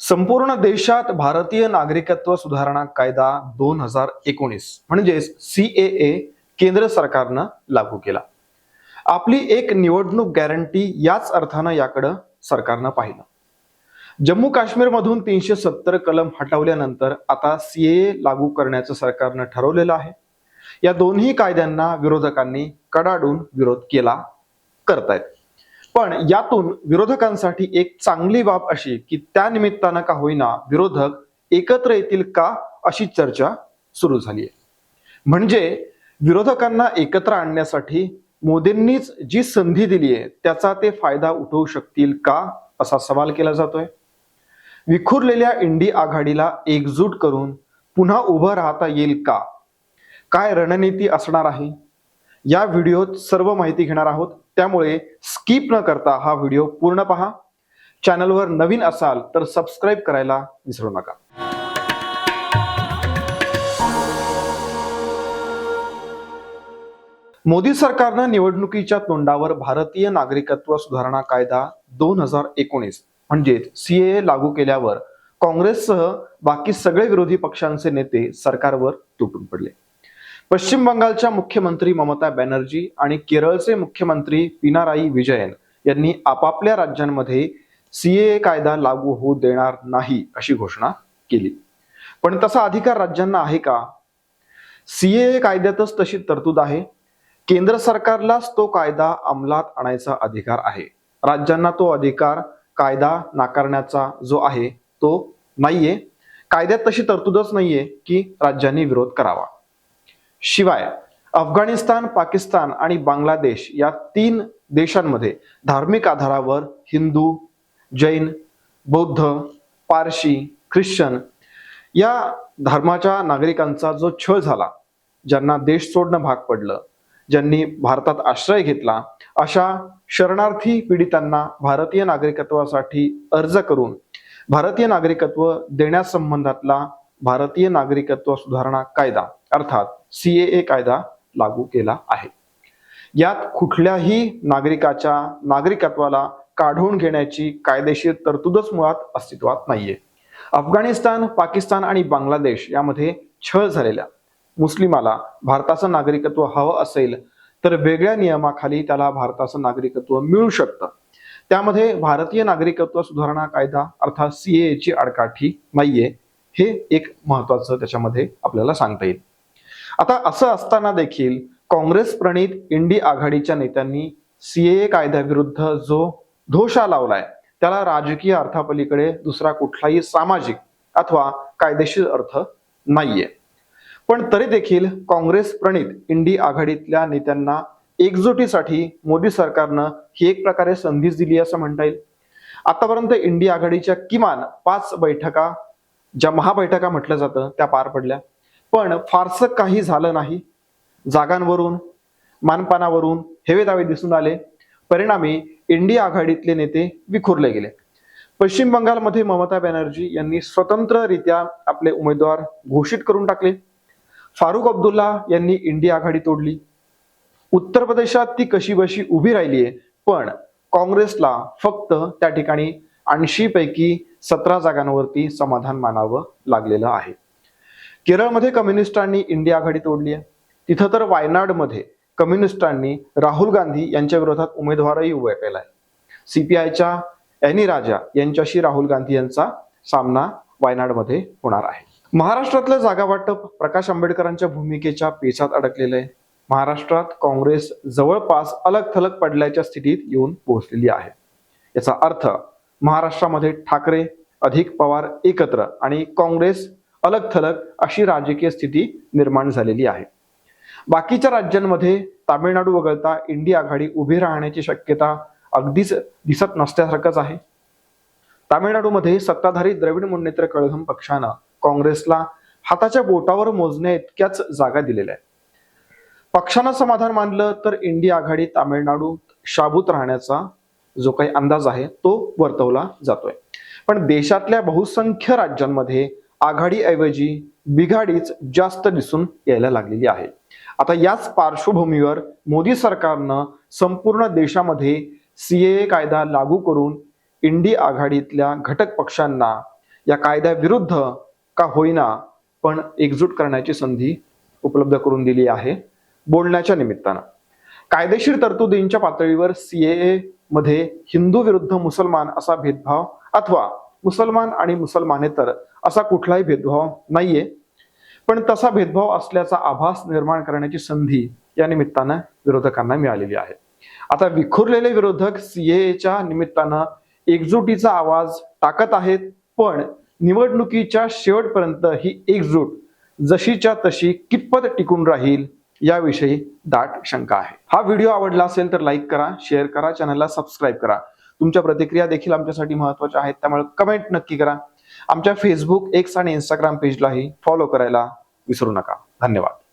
संपूर्ण देशात भारतीय नागरिकत्व सुधारणा कायदा दोन हजार एकोणीस म्हणजेच सी ए ए केंद्र सरकारनं लागू केला. आपली एक निवडणूक गॅरंटी याच अर्थानं याकडं सरकारनं पाहिलं. जम्मू काश्मीरमधून तीनशे सत्तर कलम हटवल्यानंतर आता सी ए लागू करण्याचं सरकारनं ठरवलेलं आहे. या दोन्ही कायद्यांना विरोधकांनी कडाडून विरोध केला करतायत. पण यातून विरोधकांसाठी एक चांगली बाब अशी की त्या निमित्तानं का होईना विरोधक एकत्र येतील का अशी चर्चा सुरू झाली आहे. म्हणजे विरोधकांना एकत्र आणण्यासाठी मोदींनीच जी संधी दिली आहे त्याचा ते फायदा उठवू शकतील का असा सवाल केला जातोय. विखुरलेल्या इंडी आघाडीला एकजूट करून पुन्हा उभं राहता येईल का? काय रणनीती असणार आहे? या व्हिडिओत सर्व माहिती घेणार आहोत. त्यामुळे स्किप न करता हा व्हिडिओ पूर्ण पहा. चॅनलवर नवीन असाल तर सबस्क्राईब करायला विसरू नका. मोदी सरकारनं निवडणुकीच्या तोंडावर भारतीय नागरिकत्व सुधारणा कायदा दोन हजार एकोणीस म्हणजेच सीए लागू केल्यावर काँग्रेससह बाकी सगळे विरोधी पक्षांचे नेते सरकारवर तुटून पडले. पश्चिम बंगालच्या मुख्यमंत्री ममता बॅनर्जी आणि केरळचे मुख्यमंत्री पिनाराई विजयन यांनी आपापल्या राज्यांमध्ये सीएए कायदा लागू होऊ देणार नाही अशी घोषणा केली. पण तसा अधिकार राज्यांना आहे का? सीएए कायद्यातच तशी तरतूद आहे. केंद्र सरकारलाच तो कायदा अंमलात आणायचा अधिकार आहे. राज्यांना तो अधिकार कायदा नाकारण्याचा जो आहे तो नाहीये. कायद्यात तशी तरतूदच नाहीये की राज्यांनी विरोध करावा. शिवाय अफगाणिस्तान पाकिस्तान आणि बांगलादेश या तीन देशांमध्ये धार्मिक आधारावर हिंदू जैन बौद्ध पारशी ख्रिश्चन या धर्माच्या नागरिकांचा जो छळ झाला ज्यांना देश सोडणं भाग पडलं ज्यांनी भारतात आश्रय घेतला अशा शरणार्थी पीडितांना भारतीय नागरिकत्वासाठी अर्ज करून भारतीय नागरिकत्व देण्यासंबंधातला भारतीय नागरिकत्व सुधारणा कायदा अर्थात सीएए कायदा लागू केला आहे. यात कुठल्याही नागरिकाच्या नागरिकत्वाला काढून घेण्याची कायदेशीर तरतूदच मुळात अस्तित्वात नाहीये. अफगाणिस्तान पाकिस्तान आणि बांगलादेश यामध्ये छळ झालेल्या मुस्लिमाला भारताचं नागरिकत्व हवं असेल तर वेगळ्या नियमाखाली त्याला भारताचं नागरिकत्व मिळू शकतं. त्यामध्ये भारतीय नागरिकत्व सुधारणा कायदा अर्थात सीए ची आडकाठी नाहीये. हे एक महत्वाचं त्याच्यामध्ये आपल्याला सांगता येईल. आता असं असताना देखील काँग्रेस प्रणित इंडी आघाडीच्या नेत्यांनी सीएए कायद्याविरुद्ध जो धोशा लावलाय त्याला राजकीय अर्थापलीकडे दुसरा कुठलाही सामाजिक अथवा कायदेशीर अर्थ नाहीये. पण तरी देखील काँग्रेस प्रणित इंडी आघाडीतल्या नेत्यांना एकजुटीसाठी मोदी सरकारनं ही एक प्रकारे संधीच दिली असं म्हणता येईल. आतापर्यंत इंडी आघाडीच्या किमान पाच बैठका ज्या महाबैठका म्हटलं जातं त्या पार पडल्या. पण फारसं काही झालं नाही. जागांवरून मानपानावरून हेवे दावे दिसून आले. परिणामी इंडिया आघाडीतले नेते विखुरले गेले. पश्चिम बंगालमध्ये ममता बॅनर्जी यांनी स्वतंत्ररित्या आपले उमेदवार घोषित करून टाकले. फारुख अब्दुल्ला यांनी इंडिया आघाडी तोडली. उत्तर प्रदेशात ती कशी बशी उभी राहिली आहे पण काँग्रेसला फक्त त्या ठिकाणी ऐंशी पैकी सतरा जागांवरती समाधान मानावं लागलेलं आहे. केरळमध्ये कम्युनिस्टांनी इंडिया आघाडी तोडली आहे. तिथं तर वायनाडमध्ये कम्युनिस्टांनी राहुल गांधी यांच्या विरोधात उमेदवारही उभा केलाय. सीपीआयच्या एनी राजा यांच्याशी राहुल गांधी यांचा सामना वायनाडमध्ये होणार आहे. महाराष्ट्रातलं जागा वाटप प्रकाश आंबेडकरांच्या भूमिकेच्या पेचात अडकलेलं आहे महाराष्ट्रात काँग्रेस जवळपास अलग थलग पडल्याच्या स्थितीत येऊन पोहोचलेली आहे. याचा अर्थ महाराष्ट्रामध्ये ठाकरे अधिक पवार एकत्र आणि काँग्रेस अलग थलग अशी राजकीय स्थिती निर्माण झालेली आहे. बाकीच्या राज्यांमध्ये तामिळनाडू वगळता इंडी आघाडी उभी राहण्याची शक्यता अगदीच दिसत नसल्यासारखंच आहे. तामिळनाडूमध्ये सत्ताधारी द्रविड मुन्नेत्र कळघम पक्षानं काँग्रेसला हाताच्या बोटावर मोजण्या इतक्याच जागा दिलेल्या आहेत. पक्षानं समाधान मानलं तर इंडी आघाडी तामिळनाडूत शाबूत राहण्याचा जो काही अंदाज आहे तो वर्तवला जातोय. पण देशातल्या बहुसंख्य राज्यांमध्ये आघाडीऐवजी बिघाडीच जास्त दिसून यायला लागलेली आहे. आता याच पार्श्वभूमीवर मोदी सरकारनं संपूर्ण देशामध्ये सीए कायदा लागू करून इंडी आघाडीतल्या घटक पक्षांना या कायद्याविरुद्ध का होईना पण एकजूट करण्याची संधी उपलब्ध करून दिली आहे बोलण्याच्या निमित्तानं. कायदेशीर तरतुदींच्या पातळीवर सीएए मध्ये हिंदू विरुद्ध मुसलमान असा भेदभाव अथवा मुसलमान आणि मुसलमानेतर असा कुठलाही भेदभाव नाहीये. पण तसा भेदभाव असल्याचा आभास निर्माण करण्याची संधी या निमित्तानं विरोधकांना मिळालेली आहे. आता विखुरलेले विरोधक सीएच्या निमित्तानं एकजुटीचा आवाज टाकत आहेत पण निवडणुकीच्या शेवटपर्यंत ही एकजूट जशीच्या तशी कितपत टिकून राहील याविषयी दाट शंका आहे. हा व्हिडिओ आवडला असेल तर लाईक करा शेअर करा चॅनलला सबस्क्राईब करा. तुमच्या प्रतिक्रिया देखील आमच्यासाठी महत्त्वाच्या आहेत. त्यामुळे कमेंट नक्की करा. आमच्या फेसबुक एक्स आणि इंस्टाग्राम पेजलाही फॉलो करायला विसरू नका. धन्यवाद.